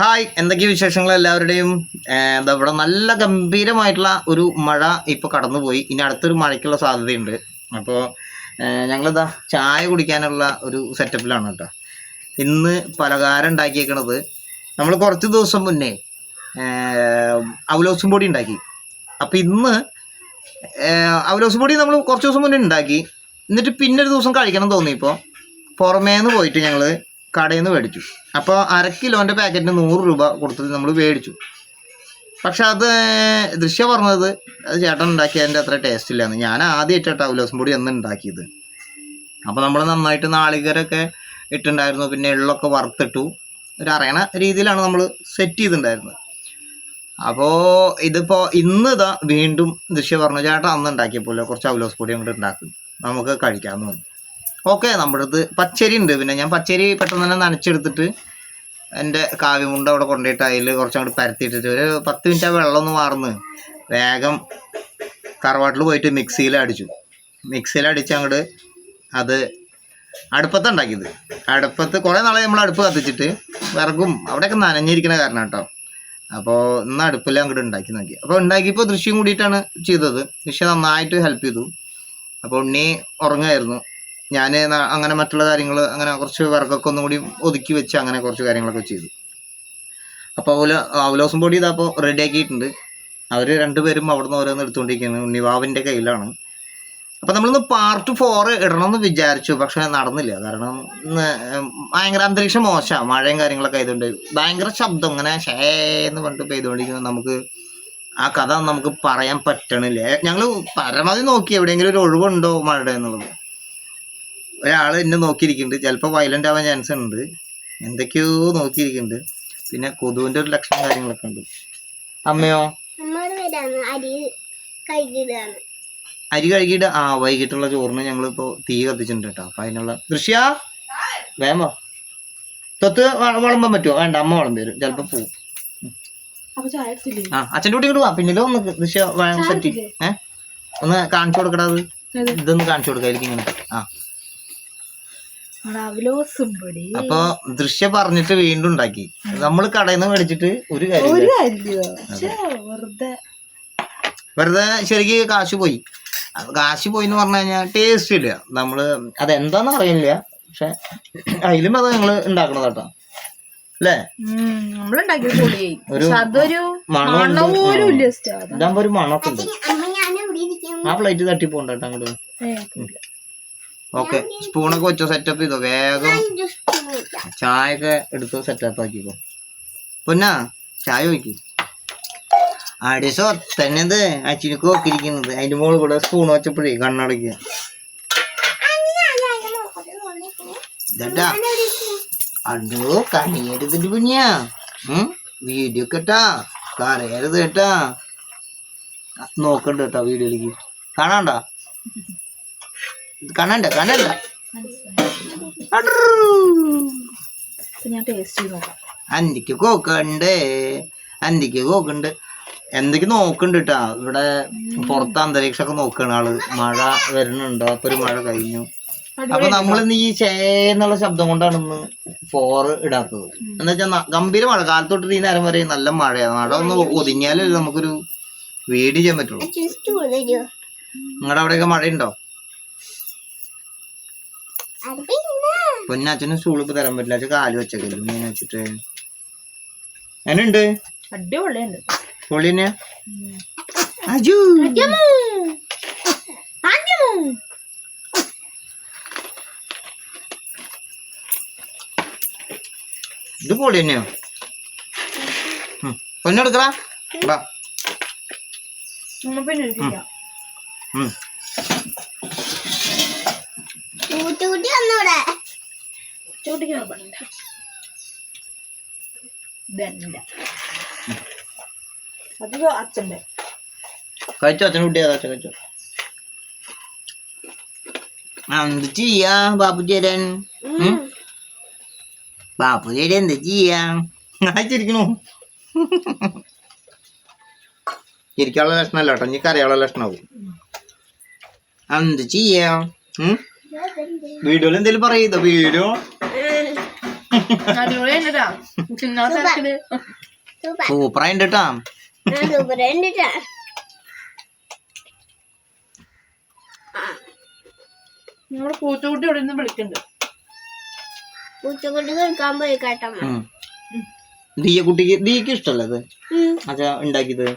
Hi എന്തൊക്കെ വിശേഷങ്ങൾ എല്ലാവരുടെയും? എന്താ ഇവിടെ നല്ല ഗംഭീരമായിട്ടുള്ള ഒരു മഴ ഇപ്പോൾ കടന്നുപോയി. ഇനി അടുത്തൊരു മഴയ്ക്കുള്ള സാധ്യതയുണ്ട്. അപ്പോൾ ഞങ്ങളിതാ ചായ കുടിക്കാനുള്ള ഒരു സെറ്റപ്പിലാണ് കേട്ടോ. ഇന്ന് പലഹാരം ഉണ്ടാക്കിയേക്കണത്. നമ്മൾ കുറച്ച് ദിവസം മുന്നേ അവലോസും പൊടി ഉണ്ടാക്കി. അപ്പം ഇന്ന് അവലോസും പൊടി നമ്മൾ കുറച്ച് ദിവസം മുന്നേ ഉണ്ടാക്കി. എന്നിട്ട് പിന്നെ ഒരു ദിവസം കഴിക്കണം തോന്നിയപ്പോൾ പുറമേന്ന് പോയിട്ട് ഞങ്ങൾ കടയിൽ നിന്ന് മേടിച്ചു. അപ്പോൾ അര കിലോന്റെ പാക്കറ്റിന് നൂറ് രൂപ കൊടുത്തിട്ട് നമ്മൾ മേടിച്ചു. പക്ഷെ അത് ദൃശ്യ പറഞ്ഞത് അത് ചേട്ടൻ ഉണ്ടാക്കിയതിന്റെ അത്ര ടേസ്റ്റ് ഇല്ലാന്ന്. ഞാൻ ആദ്യമായിട്ടാണ് അവലോസം പൊടി അന്ന് ഉണ്ടാക്കിയത്. അപ്പോൾ നമ്മൾ നന്നായിട്ട് നാളികരൊക്കെ ഇട്ടുണ്ടായിരുന്നു. പിന്നെ എള്ളൊക്കെ വറുത്തിട്ടു. ഒരു അറിയണ രീതിയിലാണ് നമ്മൾ സെറ്റ് ചെയ്തിട്ടുണ്ടായിരുന്നത് അപ്പോൾ ഇതിപ്പോൾ ഇന്ന് ഇതാ വീണ്ടും ദൃശ്യ പറഞ്ഞു ചേട്ടൻ അന്ന് ഉണ്ടാക്കിയപ്പോലെ കുറച്ച് അവലോസ് പൊടി അങ്ങോട്ട് ഉണ്ടാക്കും. നമുക്ക് കഴിക്കാമെന്ന് പറഞ്ഞു. ഓക്കെ നമ്മുടെ അടുത്ത് പച്ചരി ഉണ്ട്. പിന്നെ ഞാൻ പച്ചരി പെട്ടെന്ന് തന്നെ നനച്ചെടുത്തിട്ട് എന്റെ കാവ്യമുണ്ട് അവിടെ കൊണ്ടുപോയിട്ട് അതിൽ കുറച്ചങ്ങോട്ട് പരത്തിയിട്ടിട്ട് ഒരു പത്ത് മിനിറ്റ് ആ വെള്ളം ഒന്ന് വാർന്ന് വേഗം തറവാട്ടിൽ പോയിട്ട് മിക്സിയിൽ അടിച്ചു. മിക്സിയിൽ അടിച്ച് അങ്ങോട്ട് അത് അടുപ്പത്ത് ഉണ്ടാക്കിയത്. അടുപ്പത്ത് കുറേ നാളെ നമ്മൾ അടുപ്പ് കത്തിച്ചിട്ട് വിറകും അവിടെയൊക്കെ നനഞ്ഞിരിക്കുന്ന കാരണം കേട്ടോ. അപ്പോൾ ഇന്ന് അടുപ്പിൽ അങ്ങോട്ട് ഉണ്ടാക്കി നോക്കി. അപ്പോൾ ഉണ്ടാക്കിയപ്പോൾ ദൃശ്യം കൂടിയിട്ടാണ് ചെയ്തത്. ദൃശ്യം നന്നായിട്ട് ഹെൽപ്പ് ചെയ്തു. അപ്പോൾ ഉണ്ണി ഉറങ്ങായിരുന്നു ഞാൻ അങ്ങനെ മറ്റുള്ള കാര്യങ്ങൾ അങ്ങനെ കുറച്ച് വർക്കൊക്കെ ഒന്നുകൂടി ഒതുക്കി വെച്ച് അങ്ങനെ കുറച്ച് കാര്യങ്ങളൊക്കെ ചെയ്തു. അപ്പോൾ അവല അവലോസം പൊടി ഇതപ്പോൾ റെഡി ആക്കിയിട്ടുണ്ട്. അവർ രണ്ടുപേരും അവിടെ നിന്ന് ഓരോന്ന് എടുത്തുകൊണ്ടിരിക്കുന്നത് ഉണ്ണിവാവിന്റെ കയ്യിലാണ്. അപ്പോൾ നമ്മളിന്ന് പാർട്ട് ഫോർ എന്ന് വിചാരിച്ചു. പക്ഷേ നടന്നില്ല. കാരണം ഇന്ന് ഭയങ്കര അന്തരീക്ഷം മോശമാണ് മഴയും കാര്യങ്ങളൊക്കെ ആയതുകൊണ്ട് ഭയങ്കര ശബ്ദം. ഇങ്ങനെ ഷേന്ന് പറഞ്ഞിട്ട് പെയ്തുകൊണ്ടിരിക്കുന്നത് നമുക്ക് ആ കഥ നമുക്ക് പറയാൻ പറ്റണില്ല. ഞങ്ങൾ പരമാവധി നോക്കി എവിടെയെങ്കിലും ഒരു ഒഴിവുണ്ടോ മഴയുടെ എന്നുള്ളത്? ഒരാൾ എന്നെ നോക്കിയിരിക്കുന്നുണ്ട്. ചിലപ്പോൾ വയലന്റ് ആവാൻ ചാൻസ് ഉണ്ട്. എന്തൊക്കെയോ നോക്കിയിരിക്കുന്നുണ്ട്. പിന്നെ കൊതുവിന്റെ ഒരു ലക്ഷണം കാര്യങ്ങളൊക്കെ ഉണ്ട്. അമ്മയോ? അരി കഴുകിയിട്ട് ആ വൈകിട്ടുള്ള ചോറിന് ഞങ്ങളിപ്പോൾ തീ കത്തിച്ചിട്ടുണ്ട് കേട്ടോ. അപ്പം അതിനുള്ള ദൃശ്യ വേമോ തൊത്ത് വളമ്പാൻ പറ്റുമോ വേണ്ട അമ്മ വളം വരും ചിലപ്പോൾ പോവും. ആ അച്ഛന്റെ കൂട്ടി ഇങ്ങോട്ട് വാ. പിന്നിലോ ഒന്ന് ദൃശ്യ സെറ്റ് ഏഹ് ഒന്ന് കാണിച്ചു കൊടുക്കടാ അത്? ഇതൊന്ന് കാണിച്ചു കൊടുക്കാം എനിക്ക് ഇങ്ങനെ. ആ. അപ്പൊ ദൃശ്യ പറഞ്ഞിട്ട് വീണ്ടും ഉണ്ടാക്കി. നമ്മൾ കടയിൽ നിന്ന് മേടിച്ചിട്ട് ഒരു ഒരു കാര്യം വെറുതെ. ശരിക്ക് കാശ് പോയി. കാശ് പോയി എന്ന് പറഞ്ഞു കഴിഞ്ഞാൽ ടേസ്റ്റ് ഇല്ല. നമ്മൾ അതെന്താന്ന് അറിയില്ല. പക്ഷെ അതിലും അത് ഞങ്ങൾ ഉണ്ടാക്കണത് കേട്ടോ അല്ലേ? ഒരു. മണം പോലും ഇതാകുമ്പോ ഒരു മണമൊക്കെ ഉണ്ട്. ആ പ്ലേറ്റ് തട്ടി പോണ്ട കേട്ടോ അങ്ങോട്ട് ഓക്കെ സ്പൂണൊക്കെ വെച്ചോ സെറ്റപ്പ് ചെയ്തോ വേഗം. ചായ ഒക്കെ എടുത്തോ സെറ്റപ്പ് ആക്കിക്കോ. പൊന്നാ ചായ വയ്ക്കും അടിസോ തന്നെത് അച്ഛനക്ക് നോക്കിയിരിക്കുന്നത് അതിന്റെ മുകളിൽ കൂടെ സ്പൂൺ വെച്ചപ്പോഴേ കണ്ണടക്കുക ഇതട്ടാ അടോ കണിയെടുത്തിട്ട് പിന്നെയാ. വീഡിയോ കേട്ടാ കരയരുത് കേട്ടാ. നോക്കണ്ട കേട്ടാ വീഡിയോയിലേക്ക്. കാണാണ്ട? കാണണ്ട കാണണ്ട. ഞാൻ ടേസ്റ്റ് നോക്കാം. അന്തിക്ക് കോക്കുണ്ട് അന്തിക്ക് കോക്കുണ്ട്. എന്തൊക്കെ നോക്കുന്നുണ്ട് കേട്ടാ ഇവിടെ പുറത്ത് അന്തരീക്ഷമൊക്കെ നോക്കണ ആൾ. മഴ വരുന്നുണ്ടോ? അപ്പൊ ഒരു മഴ കഴിഞ്ഞു. അപ്പൊ നമ്മൾ ഇന്ന് ഈ ചേ എന്നുള്ള ശബ്ദം കൊണ്ടാണ് ഇന്ന് ഫോറ് ഇടാത്തത്. എന്ന് വെച്ചാൽ ഗംഭീര മഴ. കാലത്തൊട്ട് ഈ നേരം വരെ നല്ല മഴയാണ്. മഴ ഒന്ന് ഒതുങ്ങിയാലേ നമുക്കൊരു വീട് ചെയ്യാൻ പറ്റുള്ളൂ. നിങ്ങളുടെ അവിടെയൊക്കെ മഴയുണ്ടോ? അത് പിന്നെ പൊന്നച്ഛനും സ്റ്റൂൾ ഇപ്പൊ തരാൻ പറ്റില്ല. അച്ഛൻ കാൽ വെച്ചേക്കല്ലോ. മീൻ വെച്ചിട്ട്? എന്നുണ്ട് അടിപൊളിയുണ്ട്. തന്നെ അജു! ഇത് പൊളി തന്നെയോ. പൊന്നെടുക്കടാ. പിന്നെ കൂട്ടുകൂട്ടി വന്നൂടെ? ചോട്ടിക്ക് നോക്കണ്ട ഇതെന്റെ. അത് അച്ഛന്റെ കഴിച്ചോ അച്ഛൻ കുട്ടിയാ അച്ഛൻ കഴിച്ചോ ആ, എന്ത് ചെയ്യാ? ബാബുചേരൻ ചേരൻ. ഉം? ചേരൻ എന്ത് ചെയ്യാ? ചിരിക്കണു ചിരിക്കാനുള്ള ലക്ഷണമല്ല കേട്ടോ. ഇനി കരയാനുള്ള ലക്ഷണമാവും എന്ത് ചെയ്യാ? വീഡിയോയിൽ എന്തെങ്കിലും പറയുന്നത് വീഡിയോ. സൂപ്പറായിട്ട് കേട്ടാ നമ്മുടെ പൂച്ചക്കുട്ടി ഇവിടെ നിന്ന് വിളിക്കണ്ട്. പൂച്ചക്കുട്ടി കഴിക്കാൻ പോയി കേട്ടോ ദീയ കുട്ടിക്ക് അച്ഛാ ഉണ്ടാക്കിയത്?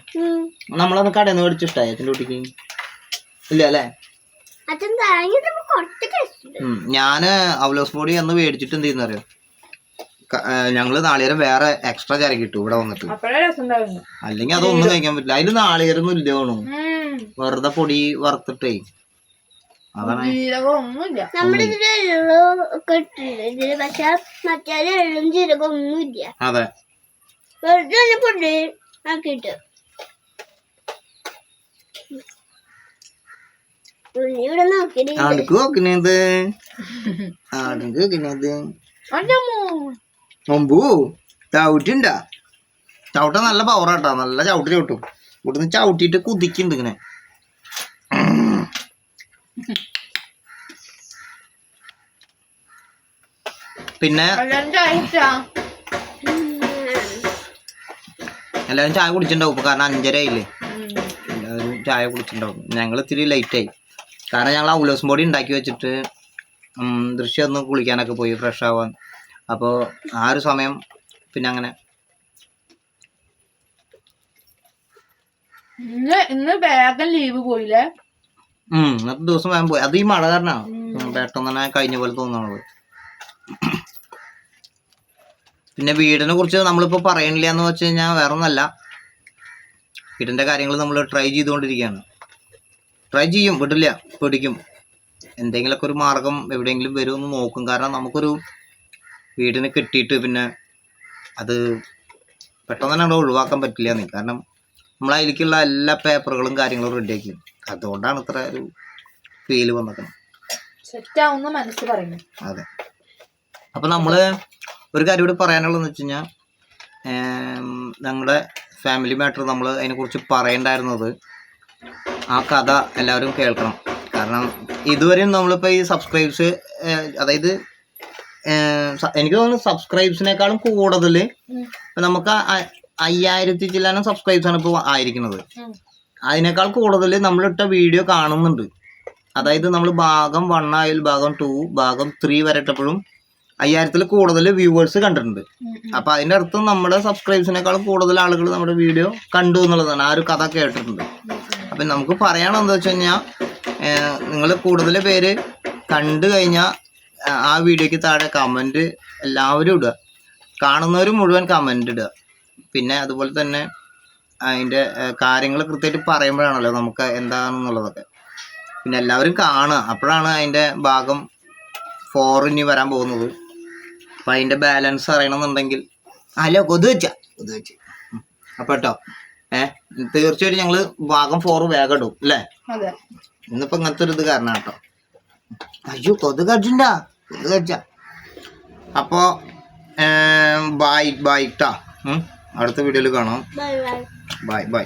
നമ്മളന്ന് കടയിൽ നിന്ന് മേടിച്ച് ഇഷ്ടമായി അച്ഛന്റെ കുട്ടിക്ക്? ഇല്ല അല്ലേ? അച്ഛൻ ഞാൻ അവലോസ് പൊടി അന്ന് മേടിച്ചിട്ട് എന്ത് ചെയ്യുന്ന അറിയോ ക- ഏ, ഞങ്ങൾ നാളികേരം വേറെ എക്സ്ട്രാ ചരക്ക് കിട്ടും ഇവിടെ വന്നിട്ട്. അപ്പഴേ രസം ഉണ്ടായിരുന്നു അല്ലെങ്കിൽ അതൊന്നും കഴിക്കാൻ പറ്റില്ല. അതിന് നാളികേരം ഇല്ല തോണു ഉം. വെറുതെ പൊടി വറുത്തിട്ടേ. അതാണ് അതെ. പൊടി എള്ളും ഒക്കെ ഇട്ടിട്ടുണ്ട് ഇതിൽ പക്ഷെ മറ്റേ എള്ളും ജീരകം ഒന്നുമില്ല അതെ വെറുതെ ഒന്ന് പൊടി ആക്കിയിട്ട് അല്ലമ്മോ മുമ്പു ചവിട്ടുണ്ടാ? ചവിട്ട നല്ല പവർ പവറാട്ടാ നല്ല ചവിട്ടി ചവിട്ടും. ഇവിടുന്ന് ചവിട്ടിട്ട് കുതിക്കുന്നുണ്ട് ഇങ്ങനെ. പിന്നെ എല്ലാവരും ചായ കുടിച്ചിട്ടുണ്ടാവും ഇപ്പൊ കാരണം അഞ്ചര ആയില്ലേ എല്ലാവരും ചായ കുടിച്ചിട്ടുണ്ടാവും ഞങ്ങൾ ഇത്തിരി ലൈറ്റായി ആയി. കാരണം ഞങ്ങൾ ഔലോസും പൊടി ഉണ്ടാക്കി വെച്ചിട്ട് ദൃശ്യം ഒന്ന് കുളിക്കാനൊക്കെ പോയി ഫ്രഷ് ആവാൻ. അപ്പോൾ ആ ഒരു സമയം പിന്നെ അങ്ങനെ. ഇന്ന് ഇന്ന് വേഗം ലീവ് പോയില്ലേ? ഉം, ഇന്നത്തെ ദിവസം വേഗം പോയി. അത് ഈ മഴ കാരണമാണ് പെട്ടെന്ന് തന്നെ കഴിഞ്ഞ പോലെ തോന്നുന്നത് പിന്നെ വീടിനെ കുറിച്ച് നമ്മളിപ്പോൾ പറയണില്ല എന്ന് വെച്ച് കഴിഞ്ഞാൽ വേറെ ഒന്നല്ല വീടിന്റെ കാര്യങ്ങൾ നമ്മൾ ട്രൈ ചെയ്തുകൊണ്ടിരിക്കുകയാണ്. ട്രൈ ചെയ്യും വിടില്ല പിടിക്കും. എന്തെങ്കിലുമൊക്കെ ഒരു മാർഗം എവിടെയെങ്കിലും വരുമെന്ന് നോക്കും. കാരണം നമുക്കൊരു വീടിന് കിട്ടിയിട്ട് പിന്നെ അത് പെട്ടെന്ന് തന്നെ അവിടെ ഒഴിവാക്കാൻ പറ്റില്ല നീ കാരണം നമ്മൾ അതിലേക്കുള്ള എല്ലാ പേപ്പറുകളും കാര്യങ്ങളും റെഡിയാക്കി അതുകൊണ്ടാണ് ഇത്ര ഒരു ഫീൽ വന്നിരിക്കുന്നത് മനസ്സ് പറയുന്നു അതെ. അപ്പം നമ്മൾ ഒരു കാര്യം കൂടി പറയാനുള്ളതെന്ന് വെച്ച് കഴിഞ്ഞാൽ ഞങ്ങളുടെ ഫാമിലി മാറ്റർ നമ്മൾ അതിനെക്കുറിച്ച് പറയണ്ടായിരുന്നത് ആ കഥ എല്ലാവരും കേൾക്കണം. കാരണം ഇതുവരെയും നമ്മളിപ്പോൾ ഈ സബ്സ്ക്രൈബ്സ് അതായത് എനിക്ക് തോന്നുന്നു സബ്സ്ക്രൈബ്സിനേക്കാളും കൂടുതൽ നമുക്ക് അയ്യായിരത്തി ചില്ലാനും സബ്സ്ക്രൈബ്സ് ആണ് ഇപ്പോൾ ആയിരിക്കുന്നത്. അതിനേക്കാൾ കൂടുതൽ നമ്മളിട്ട വീഡിയോ കാണുന്നുണ്ട്. അതായത് നമ്മൾ ഭാഗം വൺ ആയിൽ ഭാഗം ടു ഭാഗം ത്രീ വരെ ഇട്ടപ്പോഴും അയ്യായിരത്തിൽ കൂടുതൽ വ്യൂവേഴ്സ് കണ്ടിട്ടുണ്ട്. അപ്പം അതിന്റെ അർത്ഥം നമ്മുടെ സബ്സ്ക്രൈബ്സിനേക്കാളും കൂടുതൽ ആളുകൾ നമ്മുടെ വീഡിയോ കണ്ടു എന്നുള്ളതാണ്. ആ ഒരു കഥ കേട്ടിട്ടുണ്ട്. അപ്പൊ നമുക്ക് പറയണം വെച്ച് കഴിഞ്ഞാൽ നിങ്ങൾ കൂടുതൽ പേര് കണ്ടു കഴിഞ്ഞാൽ ആ വീഡിയോക്ക് താഴെ കമന്റ് എല്ലാവരും ഇടുക. കാണുന്നവർ മുഴുവൻ കമന്റ് ഇടുക. പിന്നെ അതുപോലെ തന്നെ അതിന്റെ കാര്യങ്ങൾ കൃത്യമായിട്ട് പറയുമ്പോഴാണല്ലോ നമുക്ക് എന്താണെന്നുള്ളതൊക്കെ. പിന്നെ എല്ലാവരും കാണുക. അപ്പോഴാണ് അതിന്റെ ഭാഗം ഫോർ ഇനി വരാൻ പോകുന്നത്. അപ്പം അതിന്റെ ബാലൻസ് അറിയണമെന്നുണ്ടെങ്കിൽ അല്ല കൊതു വെച്ചാ. കൊതു വെച്ച്. അപ്പം കേട്ടോ ഏ? തീർച്ചയായിട്ടും ഞങ്ങൾ ഭാഗം ഫോർ വേഗം ഇടും അല്ലേ? ഇന്നിപ്പോ ഇങ്ങനത്തെ ഒരു ഇത് കാരണം കേട്ടോ അയ്യോ കൊതു കടിച്ചിണ്ടാ? കൊതുക് കടിച്ച? അപ്പോ ബൈ ബൈ ട്ടാ. ഉം. അടുത്ത വീഡിയോയിൽ കാണാം. Bye bye bye bye